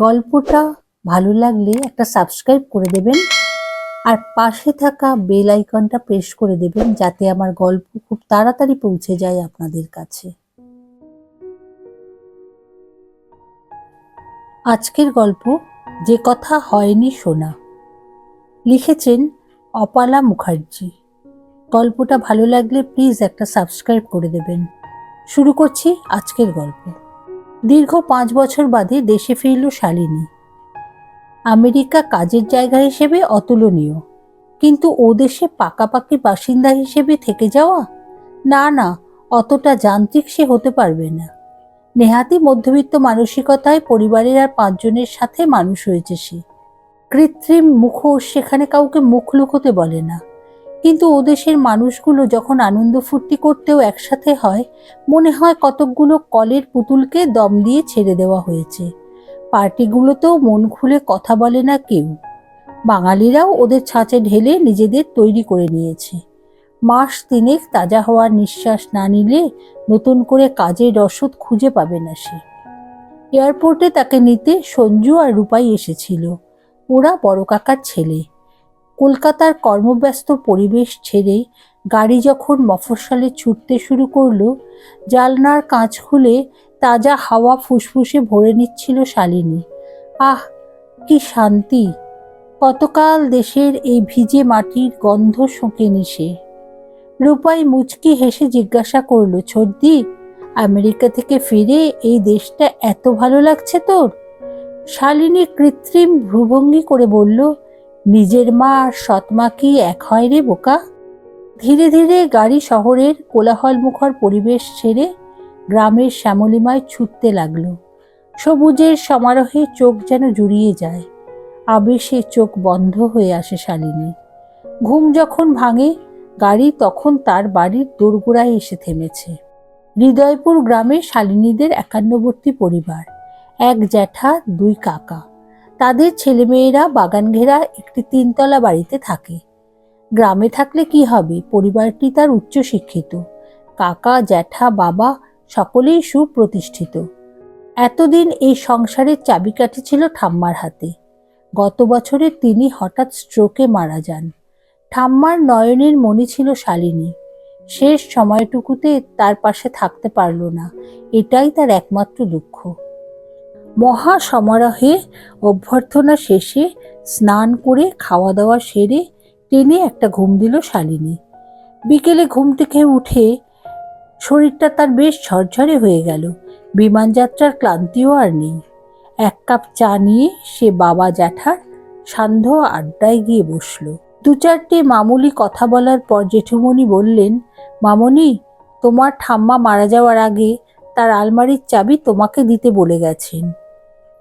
গল্পটা ভালো লাগলে একটা সাবস্ক্রাইব করে দেবেন। আর পাশে থাকা বেল আইকনটা প্রেস করে দেবেন যাতে আমার গল্প খুব তাড়াতাড়ি পৌঁছে যায় আপনাদের কাছে। আজকের গল্প, যে কথা হয়নি শোনা লিখেছেন অপালা মুখার্জি। গল্পটা ভালো লাগলে প্লিজ একটা সাবস্ক্রাইব করে দেবেন। শুরু করছি আজকের গল্প। দীর্ঘ পাঁচ বছর বাদে দেশে ফিরল শালিনী। আমেরিকা কাজের জায়গা হিসেবে অতুলনীয়। কিন্তু ও দেশে পাকাপাকি বাসিন্দা হিসেবে থেকে যাওয়া? না না, অতটা যান্ত্রিক সে হতে পারবে না। নেহাতি মধ্যবিত্ত মানসিকতায় পরিবারের আর পাঁচজনের সাথে মানুষ হয়েছে সে। কৃত্রিম মুখোশ সেখানে কাউকে মুখ লুকোতে বলে না। কিন্তু ও দেশের মানুষগুলো যখন আনন্দ ফুর্তি করতেও একসাথে হয়, মনে হয় কতকগুলো কলের পুতুলকে দম দিয়ে ছেড়ে দেওয়া হয়েছে। পার্টিগুলোতেও মন খুলে কথা বলে না কেউ। বাঙালিরাও ওদের ছাঁচে ঢেলে নিজেদের তৈরি করে নিয়েছে। মাস তিনেক তাজা হওয়ার নিঃশ্বাস না নিলে নতুন করে কাজের রসদ খুঁজে পাবে না সে। এয়ারপোর্টে তাকে নিতে সঞ্জু আর রূপাই এসেছিল। ওরা বড় কাকার ছেলে। কলকাতার কর্মব্যস্ত পরিবেশ ছেড়ে গাড়ি যখন মফস্বলে ছুটতে শুরু করল, জালনার কাঁচ খুলে তাজা হাওয়া ফুসফুসে ভরে নিচ্ছিল শালিনী। আহ, কি শান্তি! কতকাল দেশের এই ভিজে মাটির গন্ধ শোকেনি সে। রূপাই মুচকি হেসে জিজ্ঞাসা করল ছর্দি আমেরিকা থেকে ফিরে এই দেশটা এত ভালো লাগছে তোর? শালিনী কৃত্রিম ভ্রুভঙ্গি করে বলল নিজের মা আর সৎমা কি এক হয় রে বোকা? ধীরে ধীরে গাড়ি শহরের কোলাহল মুখর পরিবেশ ছেড়ে গ্রামের শ্যামলিমায় ছুটতে লাগল। সবুজের সমারোহে চোখ যেন জুড়িয়ে যায়। আবেশে চোখ বন্ধ হয়ে আসে শালিনী। ঘুম যখন ভাঙে, গাড়ি তখন তার বাড়ির দোরগোড়ায় এসে থেমেছে। হৃদয়পুর গ্রামে শালিনীদের একান্নবর্তী পরিবার। এক জ্যাঠা, দুই কাকা। তাদের ছেলেমেয়েরা বাগান ঘেরা একটি তিনতলা বাড়িতে থাকে। গ্রামে থাকলে কি হবে? পরিবারটি তার উচ্চশিক্ষিত। কাকা, জ্যাঠা, বাবা সকলেই সুপ্রতিষ্ঠিত। এতদিন এই সংসারের চাবিকাঠি ছিল ঠাম্মার হাতে। গত বছরে তিনি হঠাৎ স্ট্রোকে মারা যান। ঠাম্মার নয়নের মনে ছিল শালিনী। শেষ সময়টুকুতে তার পাশে থাকতে পারল না। এটাই তার একমাত্র দুঃখ। মহা সমারোহে অভ্যর্থনা শেষে স্নান করে খাওয়া দাওয়া সেরে টেনে একটা ঘুম দিল শালিনী। বিকেলে ঘুম থেকে উঠে শরীরটা তার বেশ ঝরঝরে হয়ে গেল। বিমানযাত্রার ক্লান্তিও আর নেই। এক কাপ চা নিয়ে সে বাবা জ্যাঠার সান্ধ্য আড্ডায় গিয়ে বসল। দু চারটে মামুলি কথা বলার পর জেঠুমণি বললেন, মামনি, তোমার ঠাম্মা মারা যাওয়ার আগে তার আলমারির চাবি তোমাকে দিতে বলে গেছেন।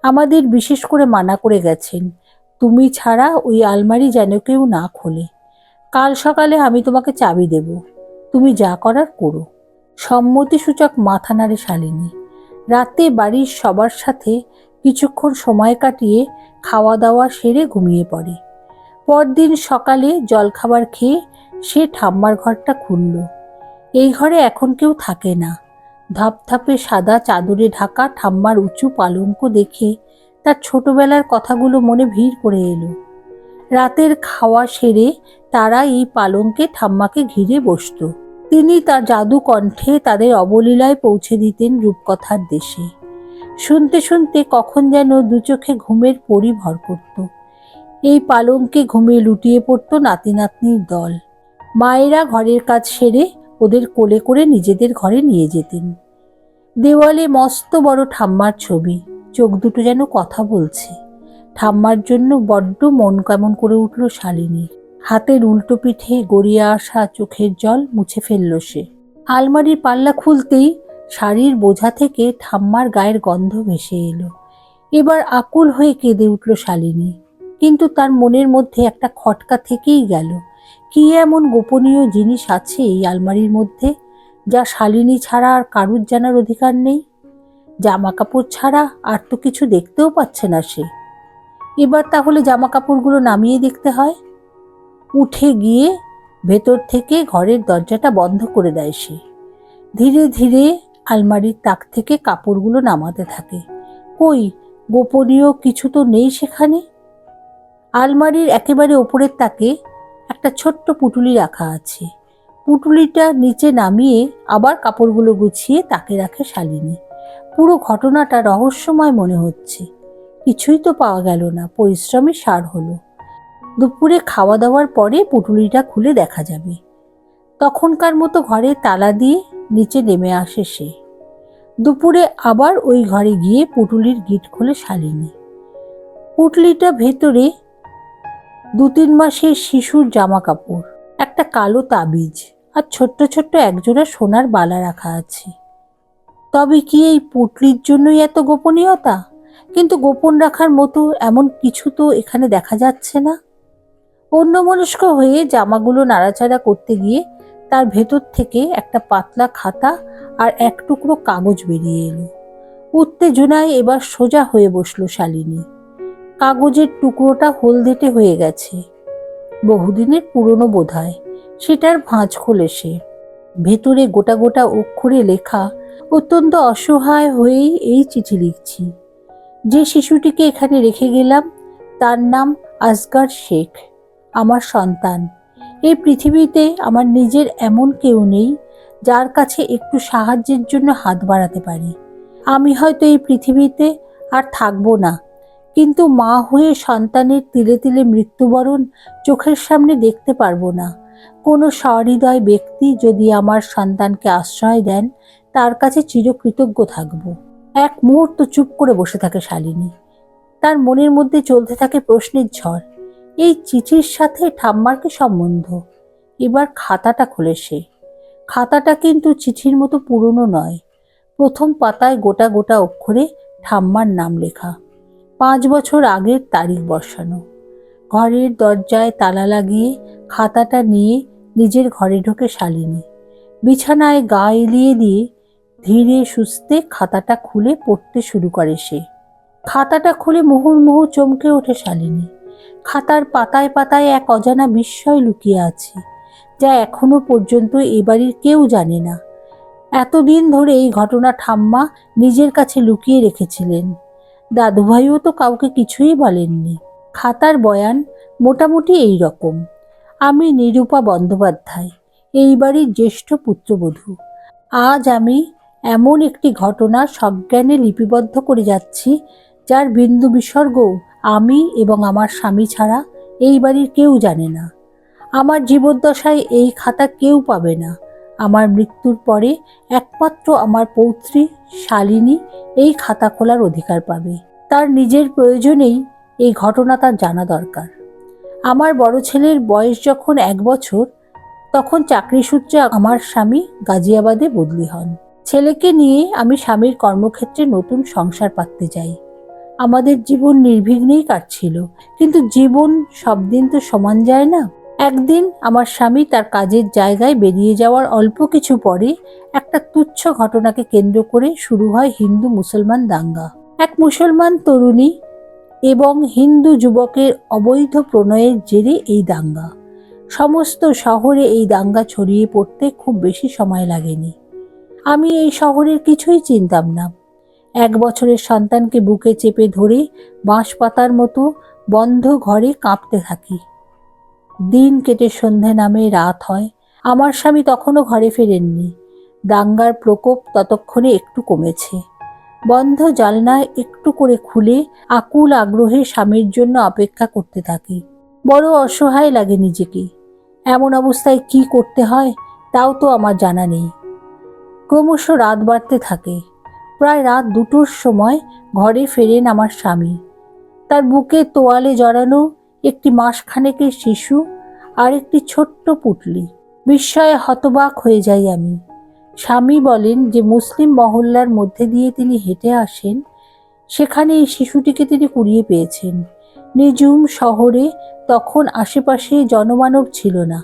আমাদের বিশেষ করে মানা করে গেছেন। তুমি ছাড়া ওই আলমারি যেন কেউ না খোলে। কাল সকালে আমি তোমাকে চাবি দেব। তুমি যা করার করো। সম্মতিসূচক মাথা নাড়ে শালিনী। রাতে বাড়ির সবার সাথে কিছুক্ষণ সময় কাটিয়ে খাওয়া দাওয়া সেরে ঘুমিয়ে পড়ে। পরদিন সকালে জলখাবার খেয়ে সে ঠাম্মার ঘরটা খুলল। এই ঘরে এখন কেউ থাকে না। ধপধপে সাদা চাদরে ঢাকা ঠাম্মার উঁচু পালঙ্ক দেখে তার ছোটবেলার কথাগুলো মনে ভিড় করে এলো। রাতের খাওয়া সেরে তারা এই পালঙ্কে ঠাম্মাকে ঘিরে বসত। তিনি তার জাদু কণ্ঠে তাদের অবলীলায় পৌঁছে দিতেন রূপকথার দেশে। শুনতে শুনতে কখন যেন দু চোখে ঘুমের পরি ভর করত। এই পালঙ্কে ঘুমে লুটিয়ে পড়তো নাতি নাতনির দল। মায়েরা ঘরের কাজ সেরে ওদের কোলে করে নিজেদের ঘরে নিয়ে যেতেন। দেওয়ালে মস্ত বড় ঠাম্মার ছবি। চোখ দুটো যেন কথা বলছে। ঠাম্মার জন্য বড্ড মন কেমন করে উঠল শালিনী। হাতের উল্টো পিঠে গড়িয়ে আসা চোখের জল মুছে ফেলল সে। আলমারির পাল্লা খুলতেই শাড়ির বোঝা থেকে ঠাম্মার গায়ের গন্ধ ভেসে এলো। এবার আকুল হয়ে কেঁদে উঠল শালিনী। কিন্তু তার মনের মধ্যে একটা খটকা থেকেই গেল। কি এমন গোপনীয় জিনিস আছে এই আলমারির মধ্যে? যা শালিনী ছাড়া আর কারুর জানার অধিকার নেই। জামা কাপড় ছাড়া আর তো কিছু দেখতেও পাচ্ছে না সে। এবার তাহলে জামা কাপড়গুলো নামিয়ে দেখতে হয়। উঠে গিয়ে ভেতর থেকে ঘরের দরজাটা বন্ধ করে দেয় সে। ধীরে ধীরে আলমারির তাক থেকে কাপড়গুলো নামাতে থাকে। কই, গোপনীয় কিছু তো নেই সেখানে। আলমারির একেবারে ওপরের তাকে একটা ছোট্ট পুটুলি রাখা আছে। পুটুলিটা নিচে নামিয়ে আবার কাপড়গুলো গুছিয়ে তাকে রাখে শালিনী। পুরো ঘটনাটা রহস্যময় মনে হচ্ছে। কিছুই তো পাওয়া গেল না পরিশ্রমী সার হলো। দুপুরে খাওয়া দাওয়ার পরে পুটুলিটা খুলে দেখা যাবে। তখনকার মতো ঘরে তালা দিয়ে নিচে নেমে আসে সে। দুপুরে আবার ওই ঘরে গিয়ে পুটুলির গিট খুলে শালিনী। পুটলিটা ভেতরে দু তিন মাসের শিশুর জামা কাপড় একটা কালো তাবিজ। আর ছোট্ট ছোট্ট একজোড়া সোনার বালা রাখা আছে। তবে কি এই পুটলির জন্যই এত গোপনীয়তা? কিন্তু গোপন রাখার মতো এমন কিছু তো এখানে দেখা যাচ্ছে না। অন্যমনস্ক হয়ে জামাগুলো নাড়াচাড়া করতে গিয়ে তার ভেতর থেকে একটা পাতলা খাতা আর এক টুকরো কাগজ বেরিয়ে এলো। উত্তেজনায় এবার সোজা হয়ে বসল শালিনী। কাগজের টুকরোটা হলদেটে হয়ে গেছে। বহুদিনের পুরনো বোধহয়। সেটার ভাঁজ খোলে সে। ভেতরে গোটা গোটা অক্ষরে লেখা, অত্যন্ত অসহায় হয়েই এই চিঠি লিখছি। যে শিশুটিকে এখানে রেখে গেলাম, তার নাম আসগার শেখ, আমার সন্তান। এই পৃথিবীতে আমার নিজের এমন কেউ নেই, যার কাছে একটু সাহায্যের জন্য হাত বাড়াতে পারি। আমি হয়তো এই পৃথিবীতে আর থাকব না, কিন্তু মা হয়ে সন্তানের তিলে তিলে মৃত্যুবরণ চোখের সামনে দেখতে পারব না। কোনো সহৃদয় ব্যক্তি যদি আমার সন্তানকে আশ্রয় দেন, তার কাছে চিরকৃতজ্ঞ থাকব। এক মুহূর্ত চুপ করে বসে থাকে শালিনী। তার মনের মধ্যে চলতে থাকে প্রশ্নের ঝড়। এই চিঠির সাথে ঠাম্মার কি সম্বন্ধ? এবার খাতাটা খোলে সে। খাতাটা কিন্তু চিঠির মতো পুরনো নয়। প্রথম পাতায় গোটা গোটা অক্ষরে ঠাম্মার নাম লেখা। পাঁচ বছর আগের তারিখ বসানো। ঘরের দরজায় তালা লাগিয়ে খাতাটা নিয়ে নিজের ঘরে ঢোকে শালিনী। বিছানায় গা এলিয়ে দিয়ে ধীরে সুস্থে খাতাটা খুলে পড়তে শুরু করে সে। খাতাটা খুলে মুহুর্মুহু চমকে ওঠে শালিনী। খাতার পাতায় পাতায় এক অজানা বিস্ময় লুকিয়ে আছে, যা এখনও পর্যন্ত এ বাড়ির কেউ জানে না। এতদিন ধরে এই ঘটনা ঠাম্মা নিজের কাছে লুকিয়ে রেখেছিলেন। দাদুভাইও তো কাউকে কিছুই বলেননি। খাতার বয়ান মোটামুটি এই রকম আমি নিরূপা বন্দ্যোপাধ্যায়, এই বাড়ির জ্যেষ্ঠ পুত্রবধূ। আজ আমি এমন একটি ঘটনা সজ্ঞানে লিপিবদ্ধ করে যাচ্ছি, যার বিন্দু বিসর্গ আমি এবং আমার স্বামী ছাড়া এই বাড়ির কেউ জানে না। আমার জীবদ্দশায় এই খাতা কেউ পাবে না। আমার মৃত্যুর পরে একমাত্র আমার পৌত্রী, শালিনী এই খাতা খোলার অধিকার পাবে। তার নিজের প্রয়োজনেই এই ঘটনা তার জানা দরকার। আমার বড় ছেলের বয়স যখন এক বছর, তখন চাকরি সূত্রে আমার স্বামী গাজিয়াবাদে বদলি হন। ছেলেকে নিয়ে আমি স্বামীর কর্মক্ষেত্রে নতুন সংসার পাততে যাই। আমাদের জীবন নির্বিঘ্নেই কাটছিল, কিন্তু জীবন সব দিন তো সমান যায় না। একদিন আমার স্বামী তার কাজের জায়গায় বেরিয়ে যাওয়ার অল্প কিছু পরে একটা তুচ্ছ ঘটনাকে কেন্দ্র করে শুরু হয় হিন্দু মুসলমান দাঙ্গা। এক মুসলমান তরুণী এবং হিন্দু যুবকের অবৈধ প্রণয়ের জেরে এই দাঙ্গা। সমস্ত শহরে এই দাঙ্গা ছড়িয়ে পড়তে খুব বেশি সময় লাগেনি। আমি এই শহরের কিছুই চিনতাম না। এক বছরের সন্তানকে বুকে চেপে ধরে বাঁশ পাতার মতো বন্ধ ঘরে কাঁপতে থাকি। দিন কেটে সন্ধে নামে রাত হয়। আমার স্বামী তখনও ঘরে ফেরেননি। দাঙ্গার প্রকোপ ততক্ষণে একটু কমেছে। বন্ধ জালনায় একটু করে খুলে আকুল আগ্রহে স্বামীর জন্য অপেক্ষা করতে থাকি। বড় অসহায় লাগে নিজেকে। এমন অবস্থায় কি করতে হয় তাও তো আমার জানা নেই। ক্রমশ রাত বাড়তে থাকে। প্রায় রাত দুটোর সময় ঘরে ফেরেন আমার স্বামী। তার বুকে তোয়ালে জড়ানো একটি মাসখানেকের শিশু আর একটি ছোট্ট পুটলি। বিস্ময়ে হতবাক হয়ে যাই আমি। স্বামী বলেন যে, মুসলিম মহল্লার মধ্যে দিয়ে তিনি হেঁটে আসেন। সেখানে এই শিশুটিকে তিনি কুড়িয়ে পেয়েছেন। নিজুম শহরে তখন আশেপাশে জনমানব ছিল না।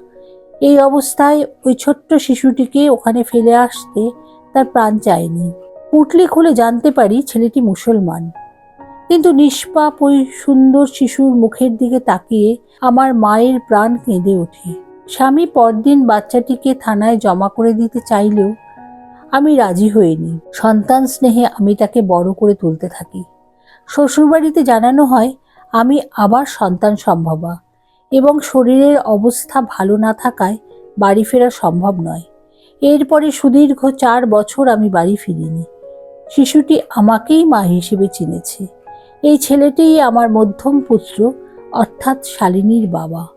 এই অবস্থায় ওই ছোট্ট শিশুটিকে ওখানে ফেলে আসতে তার প্রাণ চায়নি। পুটলি খুলে জানতে পারি ছেলেটি মুসলমান। কিন্তু নিষ্পাপ ওই সুন্দর শিশুর মুখের দিকে তাকিয়ে আমার মায়ের প্রাণ কেঁদে ওঠে। স্বামী পরদিন বাচ্চাটিকে থানায় জমা করে দিতে চাইলেও আমি রাজি হইনি। সন্তান স্নেহে আমি তাকে বড় করে তুলতে থাকি। শ্বশুরবাড়িতে জানানো হয়, আমি আবার সন্তান সম্ভবা এবং শরীরের অবস্থা ভালো না থাকায় বাড়ি ফেরা সম্ভব নয়। এরপরে সুদীর্ঘ চার বছর আমি বাড়ি ফিরিনি। শিশুটি আমাকেই মা হিসেবে চিনেছে। এই ছেলেটিই আমার মধ্যম পুত্র, অর্থাৎ শালিনীর বাবা।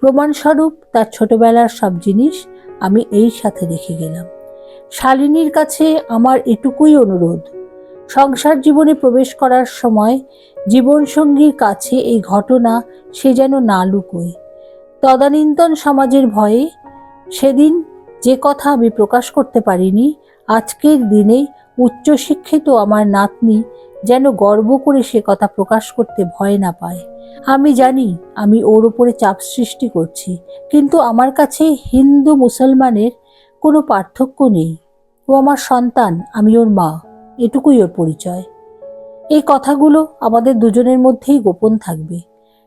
প্রমাণস্বরূপ তার ছোটবেলার সব জিনিস আমি এই সাথে রেখে গেলাম। শালিনীর কাছে আমার এটুকুই অনুরোধ। সংসার জীবনে প্রবেশ করার সময় জীবনসঙ্গীর কাছে এই ঘটনা সে যেন না লুকোয়। তদানীন্তন সমাজের ভয়ে সেদিন যে কথা আমি প্রকাশ করতে পারিনি, আজকের দিনে উচ্চশিক্ষিত আমার নাতনি যেন গর্ব করে সে কথা প্রকাশ করতে ভয় না পায়। আমি জানি আমি ওর ওপরে চাপ সৃষ্টি করছি, কিন্তু আমার কাছে হিন্দু মুসলমানের কোনো পার্থক্য নেই। ও আমার সন্তান, আমি ওর মা। এটুকুই ওর পরিচয়। এই কথাগুলো আমাদের দুজনের মধ্যেই গোপন থাকবে।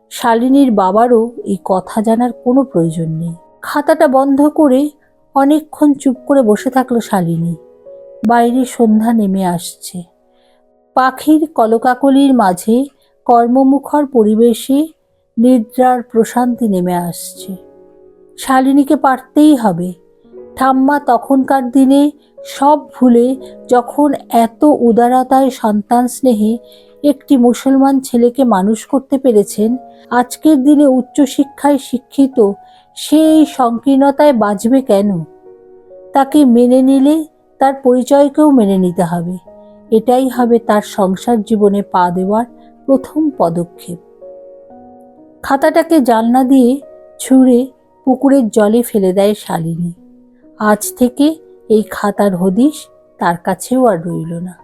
শালিনীর বাবারও এই কথা জানার কোনো প্রয়োজন নেই। খাতাটা বন্ধ করে অনেকক্ষণ চুপ করে বসে থাকল শালিনী। বাইরে সন্ধ্যা নেমে আসছে। পাখির কলকাকলির মাঝে কর্মমুখর পরিবেশে নিদ্রার প্রশান্তি নেমে আসছে। শালিনীকে পারতেই হবে। ঠাম্মা তখনকার দিনে সব ভুলে যখন এত উদারতায় সন্তান স্নেহে একটি মুসলমান ছেলেকে মানুষ করতে পেরেছেন, আজকের দিনে উচ্চশিক্ষায় শিক্ষিত সেই সংকীর্ণতায় বাঁচবে কেন? তাকে মেনে নিলে তার পরিচয়কেও মেনে নিতে হবে। এটাই হবে তার সংসার জীবনে পা দেওয়ার প্রথম পদক্ষেপ। খাতাটাকে জানলা দিয়ে ছুঁড়ে পুকুরের জলে ফেলে দেয় শালিনী। আজ থেকে এই খাতার হদিশ তার কাছেও আর রইল না।